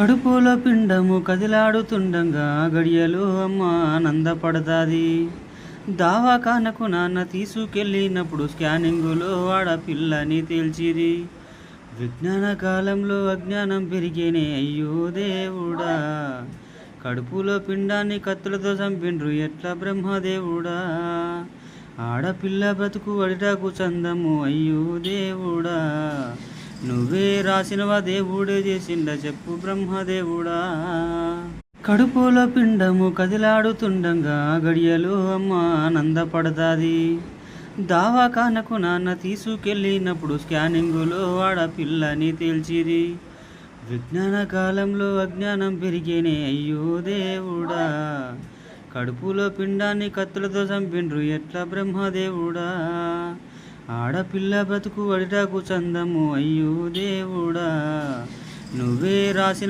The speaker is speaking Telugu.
కడుపులో పిండము కదిలాడుతుండగా గడియలు అమ్మ ఆనందపడతాది. దావాఖానకు నాన్న తీసుకెళ్ళినప్పుడు స్కానింగులో ఆడపిల్లని తేల్చిరి. విజ్ఞాన కాలంలో అజ్ఞానం పెరిగేనే అయ్యో దేవుడా. కడుపులో పిండాన్ని కత్తులతో చంపిండ్రు ఎట్లా బ్రహ్మదేవుడా ఆడపిల్ల బ్రతుకు అడిటాకు చందము అయ్యో దేవుడా. నువ్వే రాసినవా దేవుడే చేసిండ చెప్పు బ్రహ్మదేవుడా. కడుపులో పిండము కదిలాడుతుండగా గడియలు అమ్మ ఆనందపడతాది. దావాఖానకు నాన్న తీసుకెళ్ళినప్పుడు స్కానింగులో ఆడపిల్లని తేల్చిరి. విజ్ఞాన కాలంలో అజ్ఞానం పెరిగేనే అయ్యో దేవుడా. కడుపులో పిండాన్ని కత్తులతో చంపిండ్రు ఎట్లా బ్రహ్మదేవుడా. ఆడపిల్ల బ్రతుకు అడిటాకు చందము అయ్యో దేవుడా. నువ్వే రాసిన